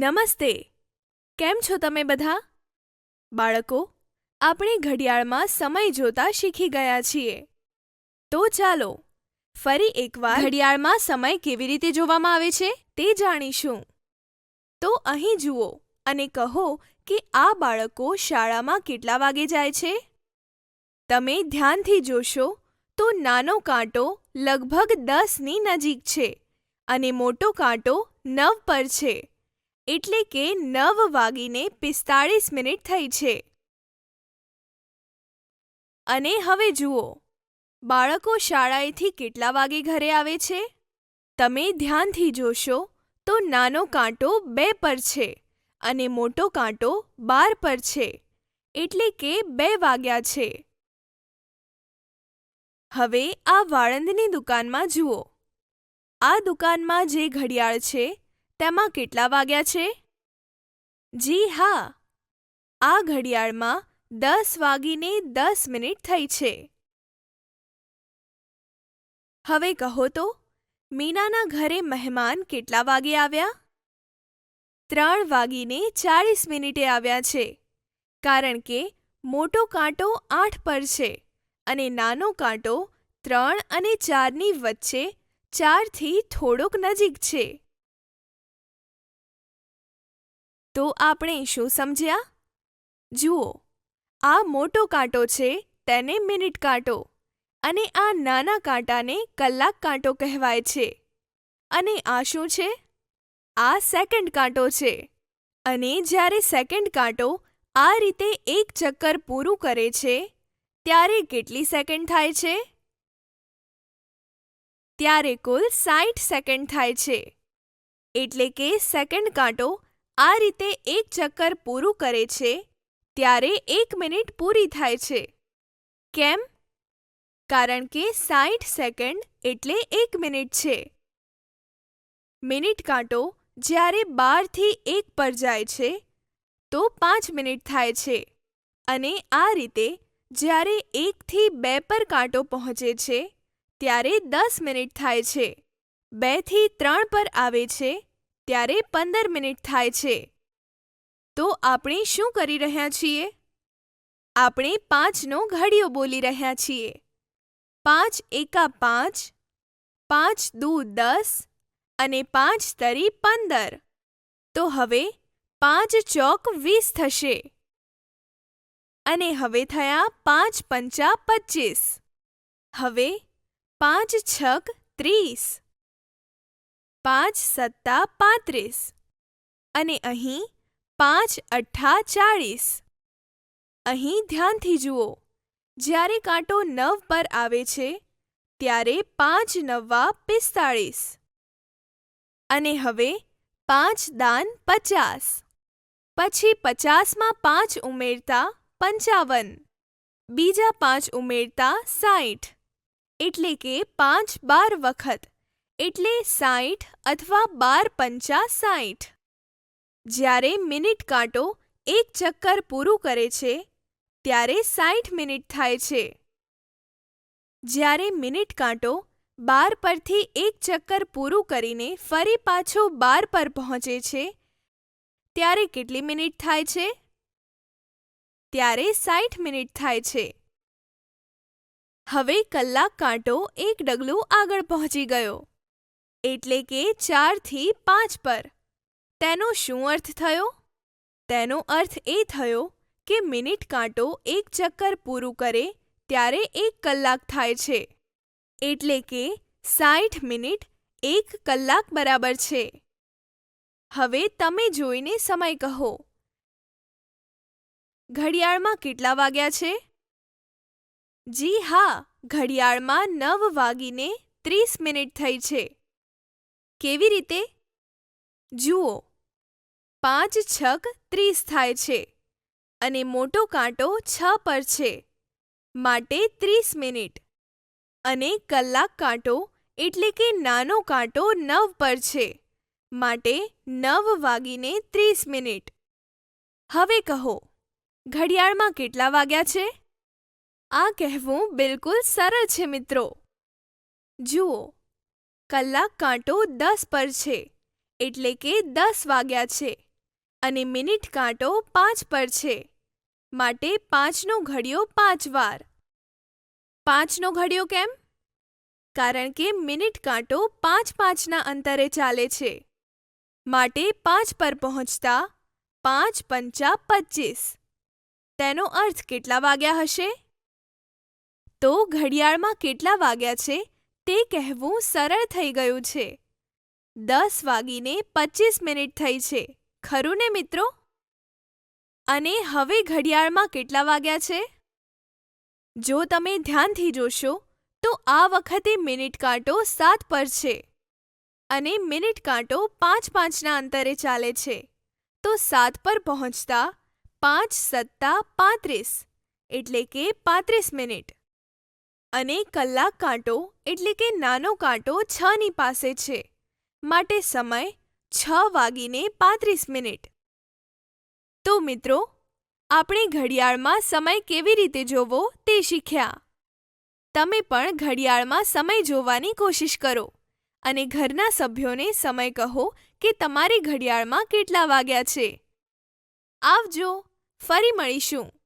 નમસ્તે. કેમ છો તમે બધા? બાળકો, આપણે ઘડિયાળમાં સમય જોતા શીખી ગયા છીએ. તો ચાલો, ફરી એકવાર ઘડિયાળમાં સમય કેવી રીતે જોવામાં આવે છે તે જાણીશું. તો અહીં જુઓ અને કહો કે આ બાળકો શાળામાં કેટલા વાગે જાય છે? તમે ધ્યાનથી જોશો તો નાનો કાંટો લગભગ દસની નજીક છે અને મોટો કાંટો નવ પર છે. એટલે કે નવ વાગીને પિસ્તાળીસ મિનિટ થઈ છે. અને હવે જુઓ, બાળકો શાળાએથી કેટલા વાગે ઘરે આવે છે? તમે ધ્યાનથી જોશો તો નાનો કાંટો બે પર છે અને મોટો કાંટો બાર પર છે, એટલે કે બે વાગ્યા છે. હવે આ વાળંદની દુકાનમાં જુઓ. આ દુકાનમાં જે ઘડિયાળ છે તેમાં કેટલા વાગ્યા છે? જી હા. આ ઘડિયાળમાં દસ વાગીને દસ મિનિટ થઈ છે. હવે કહો તો, મીનાના ઘરે મહેમાન કેટલા વાગે આવ્યા? ત્રણ વાગીને ચાળીસ મિનિટે આવ્યા છે, કારણ કે મોટો કાંટો આઠ પર છે અને નાનો કાંટો ત્રણ અને ચારની વચ્ચે ચારથી થોડોક નજીક છે. તો આપણે શું સમજ્યા? જુઓ, આ મોટો કાંટો છે, તેને મિનિટ કાંટો અને આ નાના કાંટાને કલાક કાંટો કહેવાય છે. અને આ શું છે? આ સેકન્ડ કાંટો છે અને જ્યારે સેકન્ડ કાંટો આ રીતે એક ચક્કર પૂરું કરે છે, ત્યારે કેટલી સેકન્ડ થાય છે? ત્યારે કુલ સાઠ સેકન્ડ થાય છે. એટલે કે સેકન્ડ કાંટો આ રીતે એક ચક્કર પૂરું કરે છે, ત્યારે એક મિનિટ પૂરી થાય છે. કેમ? કારણ કે સાઠ સેકન્ડ એટલે એક મિનિટ છે. મિનિટ કાંટો જ્યારે બારથી એક પર જાય છે, તો પાંચ મિનિટ થાય છે. અને આ રીતે જ્યારે એકથી બે પર કાંટો પહોંચે છે, ત્યારે દસ મિનિટ થાય છે. બેથી ત્રણ પર આવે છે ત્યારે પંદર મિનિટ થાય છે. તો આપણે શું કરી રહ્યા છીએ? આપણે પાંચનો ઘડીઓ બોલી રહ્યા છીએ. પાંચ એકા પાંચ પાંચ દુ દસ અને પાંચ તરી પંદર. તો હવે પાંચ ચોક વીસ થશે. અને હવે થયા પાંચ પંચા પચીસ હવે પાંચ છક ત્રીસ. પાંચ સત્તા પાંત્રીસ. અને અહીં પાંચ અઠ્ઠા ચાળીસ. અહીં ધ્યાનથી જુઓ, જ્યારે કાંટો નવ પર આવે છે, ત્યારે પાંચ નવા પિસ્તાળીસ. અને હવે પાંચ દાન પચાસ. પછી પચાસમાં પાંચ ઉમેરતા પંચાવન. બીજા પાંચ ઉમેરતા સાઠ એટલે કે પાંચ બાર વખત. એટલે સાઠ અથવા બાર પંચા સાઠ જ્યારે મિનિટ કાંટો એક ચક્કર પૂરું કરે છે, ત્યારે સાઠ મિનિટ થાય છે. જ્યારે મિનિટ કાંટો બાર પરથી એક ચક્કર પૂરું કરીને ફરી પાછો બાર પર પહોંચે છે, ત્યારે કેટલી મિનિટ થાય છે? ત્યારે સાઠ મિનિટ થાય છે. હવે કલાક કાંટો એક ડગલું આગળ પહોંચી ગયો. એટલે કે ચારથી પાંચ પર. તેનો શું અર્થ થયો? તેનો અર્થ એ થયો કે મિનિટ કાંટો એક ચક્કર પૂરું કરે ત્યારે એક કલાક થાય છે. એટલે કે સાઠ મિનિટ એક કલાક બરાબર છે. હવે તમે જોઈને સમય કહો. ઘડિયાળમાં કેટલા વાગ્યા છે? જી હા, ઘડિયાળમાં નવ વાગીને ત્રીસ મિનિટ થઈ છે. કેવી રીતે? જુઓ, પાંચ છક ત્રીસ થાય છે અને મોટો કાંટો છ પર છે, માટે ત્રીસ મિનિટ. અને કલાક કાંટો એટલે કે નાનો કાંટો નવ પર છે, માટે નવ વાગીને ત્રીસ મિનિટ. હવે કહો, ઘડિયાળમાં કેટલા વાગ્યા છે? આ કહેવું બિલકુલ સરળ છે મિત્રો. જુઓ કલાક કાંટો દસ પર છે, એટલે કે દસ વાગ્યા છે, અને મિનિટ કાંટો પાંચ પર છે, માટે પાંચનો ઘડિયો પાંચ વાર. પાંચનો ઘડિયો કેમ? કારણ કે મિનિટ કાંટો પાંચ પાંચના અંતરે ચાલે છે, માટે પાંચ પર પહોંચતા પાંચ પંચા પચીસ તેનો અર્થ કેટલા વાગ્યા હશે? તો ઘડિયાળમાં કેટલા વાગ્યા છે? તે કહેવું સરળ થઈ ગયું છે. દસ વાગીને પચીસ મિનિટ થઈ છે. ખરું ને મિત્રો? અને હવે ઘડિયાળમાં કેટલા વાગ્યા છે? જો તમે ધ્યાનથી જોશો, તો આ વખતે મિનિટ કાંટો સાત પર છે. અને મિનિટ કાંટો પાંચ પાંચના અંતરે ચાલે છે. તો સાત પર પહોંચતા પાંચ સત્તા પાંત્રીસ, એટલે કે પાંત્રીસ મિનિટ. અને કલાક કાંટો એટલે કે નાનો કાંટો છની પાસે છે. માટે સમય છ વાગીને પાંત્રીસ મિનિટ. તો મિત્રો, આપણે ઘડિયાળમાં સમય કેવી રીતે જોવો તે શીખ્યા. તમે પણ ઘડિયાળમાં સમય જોવાની કોશિશ કરો અને ઘરના સભ્યોને સમય કહો કે તમારી ઘડિયાળમાં કેટલા વાગ્યા છે. આવજો, ફરી મળીશું.